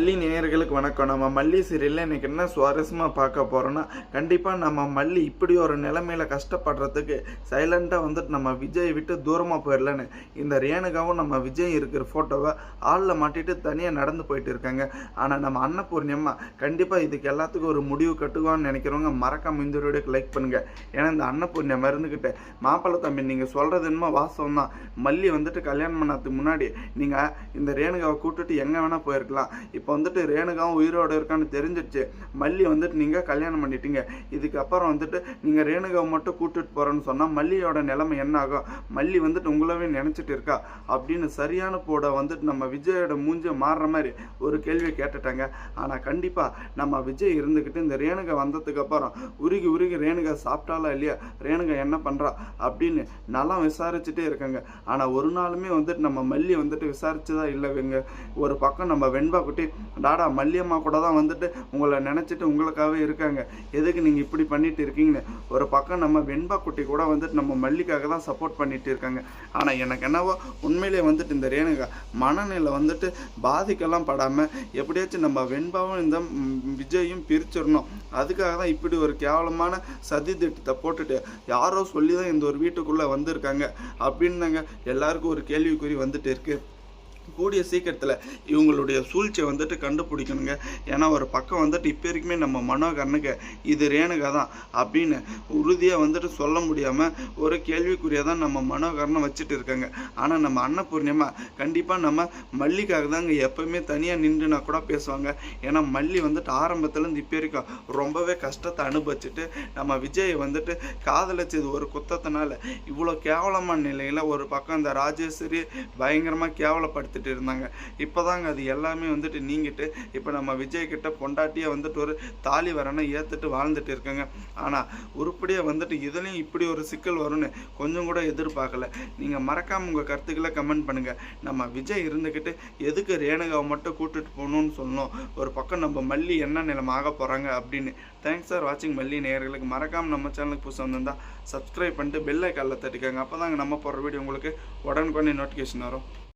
மல்லி நேயர்களுக்கு வணக்கம். நம்ம மல்லி சீரியலில் இன்னைக்கு என்ன சுவாரஸ்யமாக பார்க்க போகிறோன்னா கண்டிப்பாக நம்ம மல்லி இப்படி ஒரு நிலைமையில் கஷ்டப்படுறதுக்கு சைலண்ட்டாக வந்துட்டு நம்ம விஜய் விட்டு தூரமாக போயிடலன்னு இந்த ரேணுகாவும் நம்ம விஜய் இருக்கிற ஃபோட்டோவை ஆளில் மாட்டிட்டு தனியாக நடந்து போயிட்டு இருக்காங்க. ஆனால் நம்ம அன்னபூர்ணியம்மா கண்டிப்பாக இதுக்கு எல்லாத்துக்கும் ஒரு முடிவு கட்டுவான்னு நினைக்கிறவங்க மறக்காம இந்த வீடியோக்கு லைக் பண்ணுங்கள் ஏன்னா இந்த அன்னபூர்ணியம் இருந்துக்கிட்டு மாப்பிள்ளை தம்பி நீங்கள் சொல்கிறது என்னமோ வாசம் தான். மல்லி வந்துட்டு கல்யாணம் பண்ணதுக்கு முன்னாடி நீங்கள் இந்த ரேணுகாவை கூட்டிட்டு எங்கே வேணால் போயிருக்கலாம். இப்போ இப்போ வந்துட்டு ரேணுகாவும் உயிரோடு இருக்கான்னு தெரிஞ்சிடுச்சு மல்லி வந்துட்டு நீங்கள் கல்யாணம் பண்ணிட்டீங்க. இதுக்கப்புறம் வந்துட்டு நீங்கள் ரேணுகாவை மட்டும் கூட்டிகிட்டு போகிறேன்னு சொன்னால் மல்லியோட நிலைமை என்ன ஆகும்? மல்லி வந்துட்டு உங்களவே நினச்சிட்டு இருக்கா? அப்படின்னு சரியான போட வந்துட்டு நம்ம விஜயோட மூஞ்ச மாறுற மாதிரி ஒரு கேள்வியை கேட்டுட்டாங்க. ஆனால் கண்டிப்பாக நம்ம விஜய் இருந்துக்கிட்டு இந்த ரேணுகா வந்ததுக்கப்புறம் உருகி உருகி ரேணுகா சாப்பிட்டாலா இல்லையா? ரேணுகா என்ன பண்ணுறா அப்படின்னு நல்லா விசாரிச்சுட்டே இருக்காங்க. ஆனால் ஒரு நாளுமே வந்துட்டு நம்ம மல்லி வந்துட்டு விசாரிச்சதா இல்லைங்க. ஒரு பக்கம் நம்ம வெண்பா குட்டி டாடா மல்லியம்மா கூட தான் வந்துட்டு உங்களை நினச்சிட்டு உங்களுக்காகவே இருக்காங்க. எதுக்கு நீங்கள் இப்படி பண்ணிட்டு இருக்கீங்கன்னு? ஒரு பக்கம் நம்ம வெண்பா குட்டி கூட வந்துட்டு நம்ம மல்லிக்காக தான் சப்போர்ட் பண்ணிட்டு இருக்காங்க. ஆனால் எனக்கு என்னவோ உண்மையிலேயே வந்துட்டு இந்த ரேணுகா மனநிலை வந்துட்டு பாதிக்கெல்லாம் படாமல் எப்படியாச்சும் நம்ம வெண்பாவும் இந்த விஜயும் பிரிச்சிடணும். அதுக்காக தான் இப்படி ஒரு கேவலமான சதி திட்டத்தை போட்டுட்டு யாரோ சொல்லி தான் இந்த ஒரு வீட்டுக்குள்ளே வந்திருக்காங்க. அப்படின்னாங்க எல்லாருக்கும் ஒரு கேள்விக்குறி வந்துட்டு இருக்கு. கூடிய சீக்கிரத்தில் இவங்களுடைய சூழ்ச்சியை வந்துட்டு கண்டுபிடிக்கணுங்க. ஏன்னா ஒரு பக்கம் வந்துட்டு இப்போ வரைக்குமே நம்ம மனோகரனுக்கு இது ரேணுகா தான் அப்படின்னு உறுதியாக வந்துட்டு சொல்ல முடியாமல் ஒரு கேள்விக்குறியாக தான் நம்ம மனோகரனை வச்சுட்டு இருக்காங்க. ஆனால் நம்ம அன்னபூர்ணியமா கண்டிப்பாக நம்ம மல்லிக்காக தாங்க எப்பவுமே தனியாக நின்றுனா கூட பேசுவாங்க. ஏன்னா மல்லி வந்துட்டு ஆரம்பத்துலேருந்து இப்போ வரைக்கும் ரொம்பவே கஷ்டத்தை அனுபவிச்சுட்டு நம்ம விஜயை வந்துட்டு காதலிச்சது ஒரு குத்தத்தினால இவ்வளோ கேவலமான நிலையில் ஒரு பக்கம் இந்த ராஜேஸ்வரி பயங்கரமாக கேவலப்படுத்திட்டு இருந்தாங்க. இப்போதாங்க அது எல்லாமே வந்துட்டு நீங்கிட்டு இப்போ நம்ம விஜய் கிட்ட பொண்டாட்டியை வந்துட்டு ஒரு தாலி வரனை ஏற்றுட்டு வாழ்ந்துட்டு இருக்காங்க. ஆனால் உருப்படியாக வந்துட்டு இதுலேயும் இப்படி ஒரு சிக்கல் வரும்னு கொஞ்சம் கூட எதிர்பார்க்கல. நீங்கள் மறக்காமல் உங்கள் கருத்துக்களை கமெண்ட் பண்ணுங்கள் நம்ம விஜய் இருந்துக்கிட்டு எதுக்கு ரேணுகாவை மட்டும் கூட்டுட்டு போகணும்னு சொல்லணும் ஒரு பக்கம் நம்ம மல்லி என்ன நிலம் ஆக போகிறாங்க அப்படின்னு. தேங்க்ஸ் ஃபார் வாட்சிங் மல்லி நேர்களுக்கு மறக்காமல் நம்ம சேனலுக்கு புதுசாக வந்திருந்தால் சப்ஸ்கிரைப் பண்ணிட்டு பெல் ஐக்கானில் தட்டிக்கோங்க. அப்போ தாங்க நம்ம போகிற வீடியோ உங்களுக்கு உடனுக்குடனே நோட்டிஃபிகேஷன் வரும்.